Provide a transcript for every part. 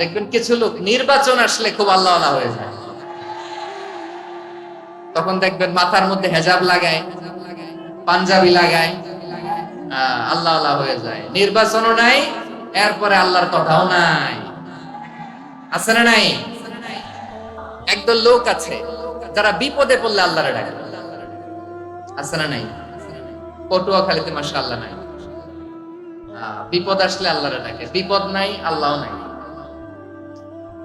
দেখবেন কিছু লোক নির্বাচন আসলে খুব আল্লাহ হয়ে যায়। তখন দেখবেন মাথার মধ্যে হেজাব লাগায়, পাঞ্জাবি লাগায় আল্লাহ আল্লাহ হয়ে যায়। নির্বাচনও নাই, এরপরে আল্লাহর কথাও নাই। আছে না নাই? একদল লোক আছে, যারা বিপদে পড়লে আল্লাহরে ডাকে। আছে না নাই? পটুয়া পটুয়াখালীতে মাসা আল্লাহ নাই বিপদ আসলে আল্লাহরে ডাকে। বিপদ নাই আল্লাহ নাই।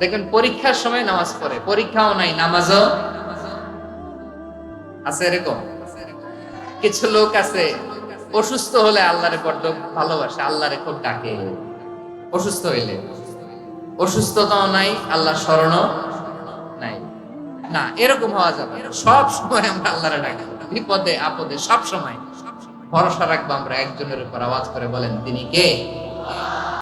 দেখবেন পরীক্ষার সময় নামাজ পড়ে। পরীক্ষাও নাই, নামাজও আছে এরকম। কিছু লোক আছে, অসুস্থ হলে আল্লাহরে বড্ড ভালোবাসে, আল্লাহরে খুব ডাকে। অসুস্থ হইলে। অসুস্থতাও নাই আল্লাহ স্মরণও নাই। না, এরকম হওয়া যাবে সব সময় আমরা আল্লাহরে ডাকি। বিপদে, আপদে, সব সময়। ভরসা রাখব আমরা, একজনের উপর আওয়াজ করে বলেন, তিনি কে?